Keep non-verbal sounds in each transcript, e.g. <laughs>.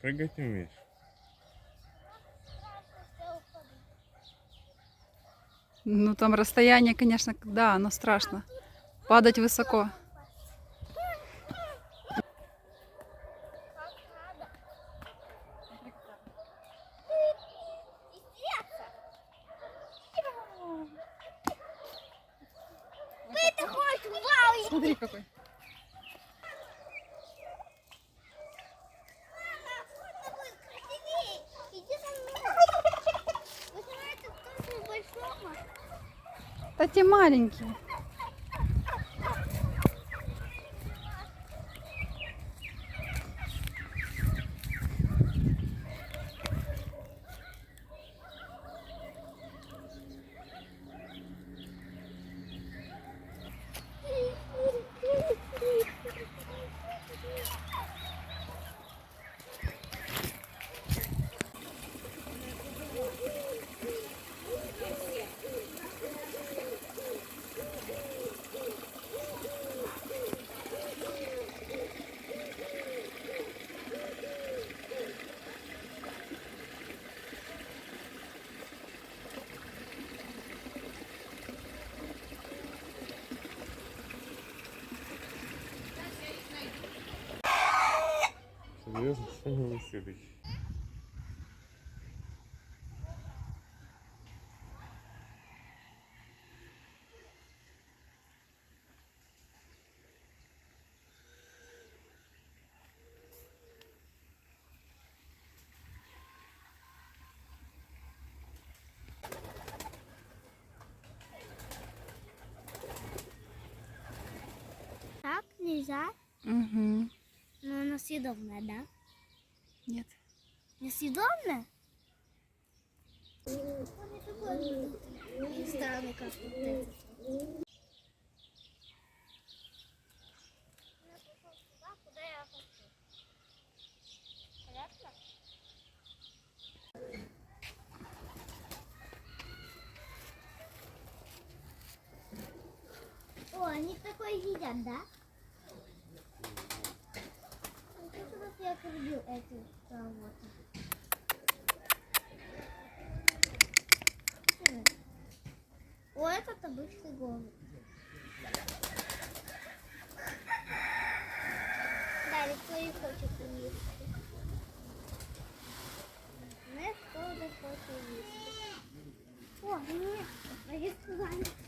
прыгать не умеешь? Ну там расстояние, конечно, да, оно страшно. Падать высоко. Смотри какой. Да те маленькие. Серьезно, что не высыпать? Так нельзя. Угу. Но она съедобная, да? Нет. Несъедобная? Странный? О, они такое едят, да? Ну, как раз я люблю эти вот. О, этот обычный голубь. Да, никто не хочет есть. Никто не хочет есть. О, нет, а я сказала. Как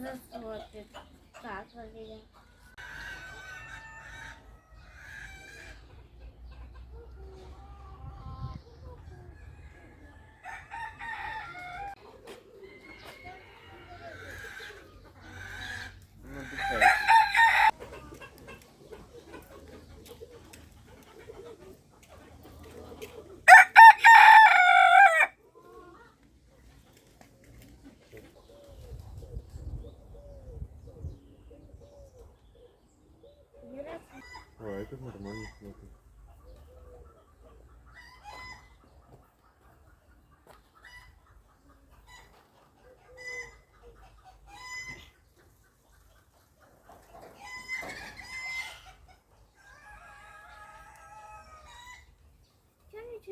这是锁的咋锁的呀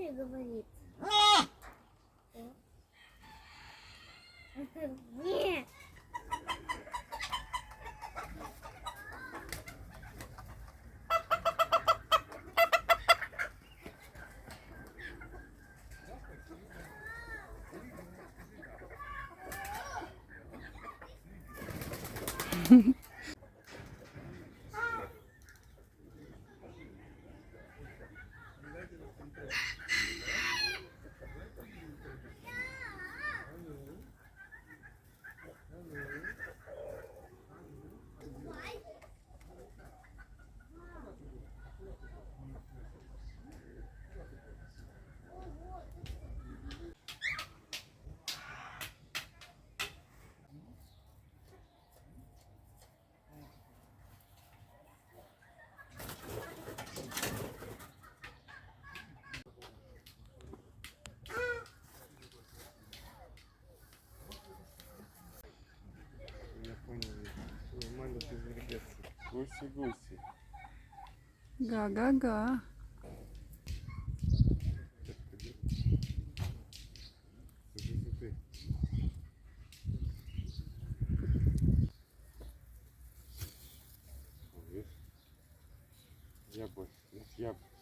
Юля говорит. Нет. Mm-hmm. <laughs> гуси-гуси. Га-га-га. Я больше, я больше.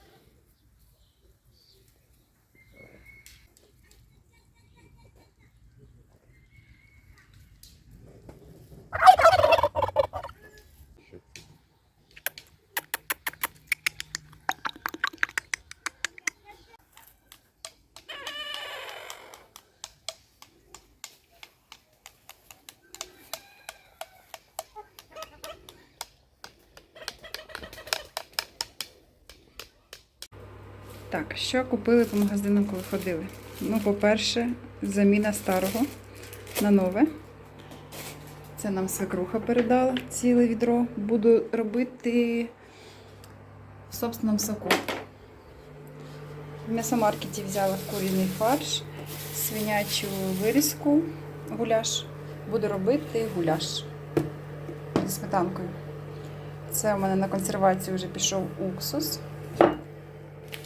Так, що купили по магазину, коли ходили? Ну, по-перше, заміна старого на нове. Це нам свекруха передала ціле відро. Буду робити в собственному соку. В м'ясомаркеті взяла куріний фарш, свинячу вирізку, гуляш. Буду робити гуляш зі сметанкою. Це у мене на консервацію вже пішов уксус.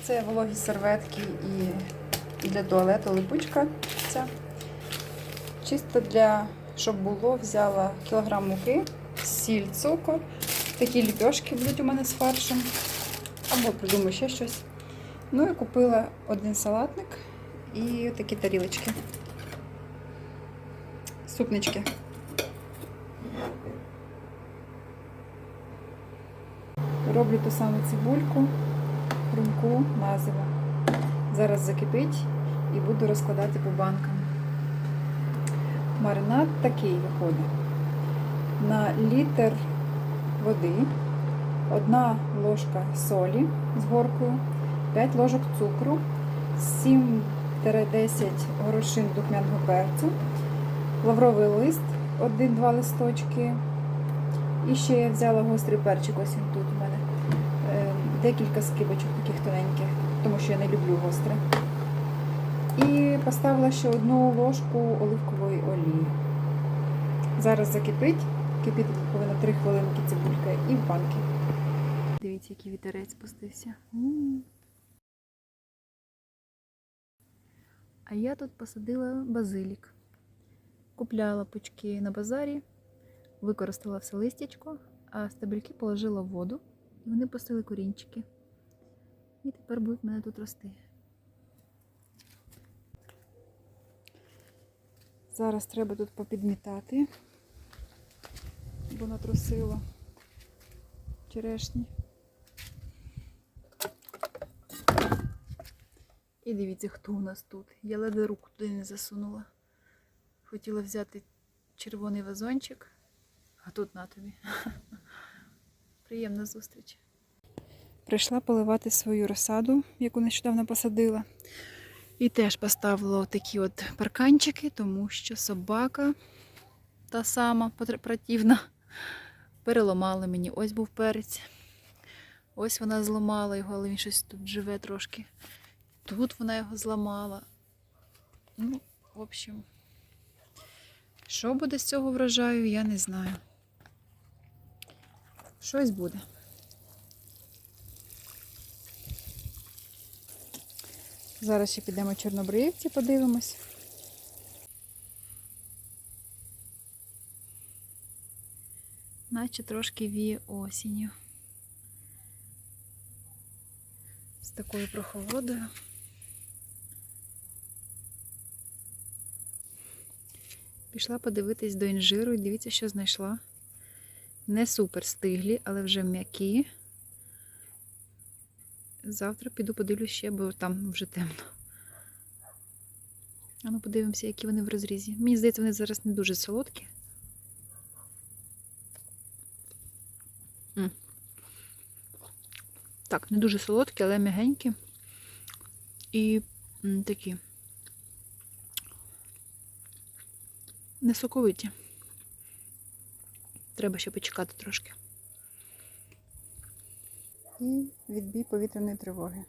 Це вологі серветки і для туалету липучка. Ця. Чисто для, щоб було, взяла кілограм муки, сіль, цукор. Такі ліпьошки будуть у мене з фаршем. Або придумаю ще щось. Ну і купила один салатник і такі тарілочки. Супнички. Роблю ту саму цибульку румку мазала. Зараз закипить і буду розкладати по банкам. Маринад такий виходить. На літр води, одна ложка солі з горкою, 5 ложок цукру, 7-10 горошин духмяного перцю, лавровий лист, 1-2 листочки. І ще я взяла гострий перчик, ось він тут у мене декілька скибочок таких тоненьких, тому що я не люблю гостре. І поставила ще одну ложку оливкової олії. Зараз закипить, кипить повинна 3 хвилинки цибулька і в банки. Дивіться, який вітерець спустився. А я тут посадила базилік. Купляла пучки на базарі, використала все листячко, а стебельки положила в воду. Вони пустили корінчики. І тепер будуть мене тут рости. Зараз треба тут попідмітати, бо натрусило черешні. І дивіться, хто у нас тут. Я ледве руку туди не засунула. Хотіла взяти червоний вазончик, а тут на тобі. <laughs> Приємна зустріч. Прийшла поливати свою розсаду, яку нещодавно посадила. І теж поставила такі от парканчики, тому що собака та сама противна переламала мені. Ось був перець. Ось вона зламала його, але він щось тут живе трошки. Тут вона його зламала. Ну, в общем, що буде з цього врожаю, я не знаю. Щось буде. Зараз ще підемо Чорнобриївці, подивимось. Наче трошки віє осінню. З такою прохолодою. Пішла подивитись до інжиру і дивіться, що знайшла. Не супер стиглі, але вже м'які. Завтра піду подивлюсь ще, бо там вже темно. А ну подивимося, які вони в розрізі. Мені здається, вони зараз не дуже солодкі. Так, не дуже солодкі, але м'ягенькі. І такі. Не соковиті. Треба ще почекати трошки. І відбій повітряної тривоги.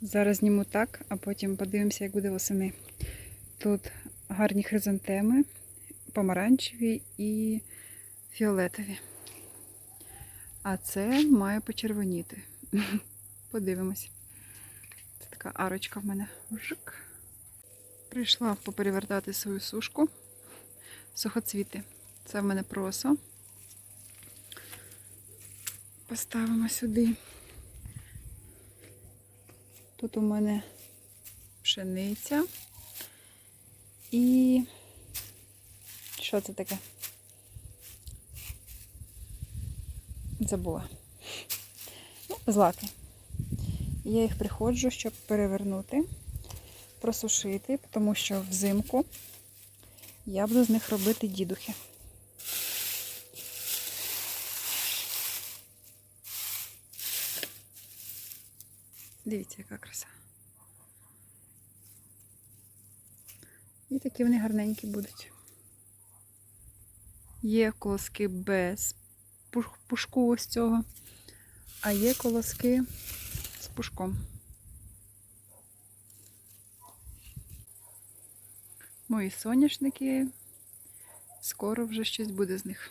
Зараз зніму так, а потім подивимося, як буде восени. Тут гарні хризантеми, помаранчеві і фіолетові. А це має почервоніти. <laughs> Подивимось. Це така арочка в мене. Жик. Прийшла поперевертати свою сушку. Сухоцвіти. Це в мене просо. Поставимо сюди. Тут у мене пшениця. І що це таке? Забула. Ну, злаки. Я їх приходжу, щоб перевернути, просушити, тому що взимку я буду з них робити дідухи. Дивіться, яка краса. І такі вони гарненькі будуть. Є колоски без пушку ось цього, а є колоски з пушком. Мої соняшники. Скоро вже щось буде з них.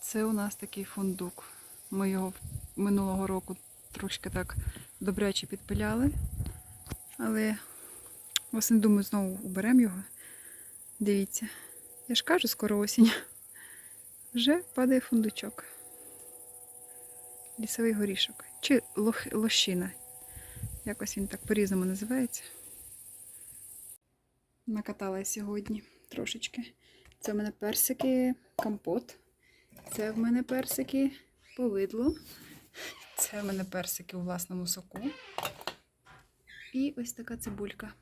Це у нас такий фундук. Ми його минулого року трошки так добряче підпиляли. Але осінь, думаю, знову уберемо його. Дивіться. Я ж кажу, скоро осінь. Вже падає фундучок. Лісовий горішок. Чи лох, лощина. Якось він так по-різному називається. Накатала я сьогодні трошечки. Це в мене персики, компот. Це в мене персики повидло. Це в мене персики у власному соку. І ось така цибулька.